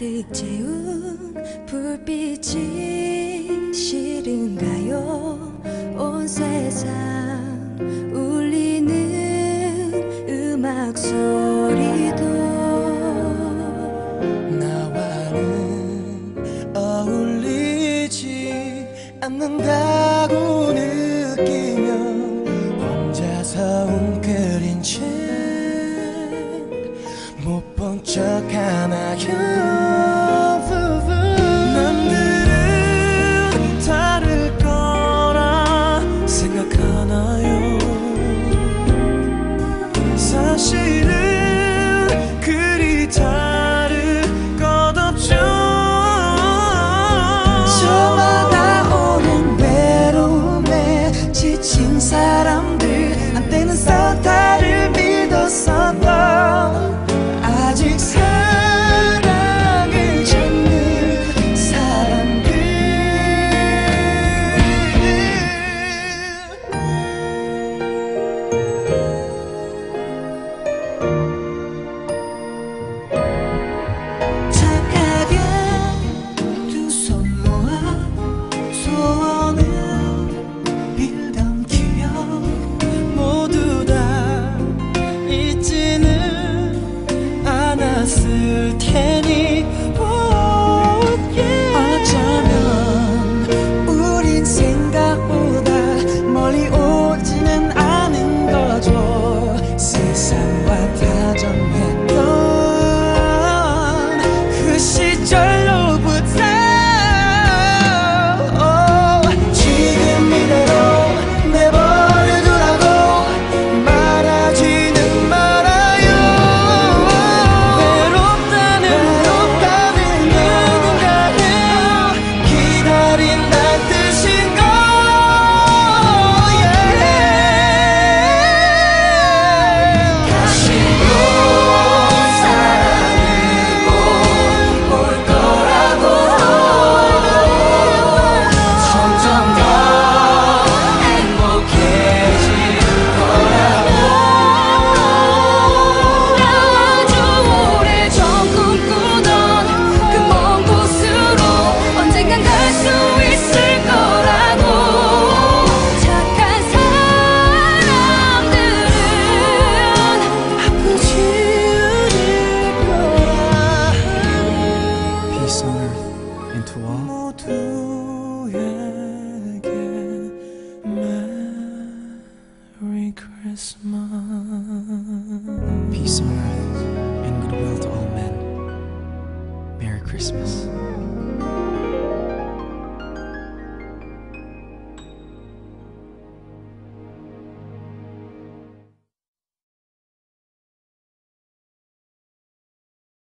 가득 채운 불빛이 싫은가요? 온 세상 울리는 음악 소리도 나와는 어울리지 않는다고 느끼며 혼자서 웅크린 채 못 본 척 하나요? 남들은 다를 거라 생각하나요? 사실은 그리 다를 것 없죠. 저마다 오는 외로움에 지친 사람 似天意。Merry Christmas. Peace on earth and goodwill to all men. Merry Christmas.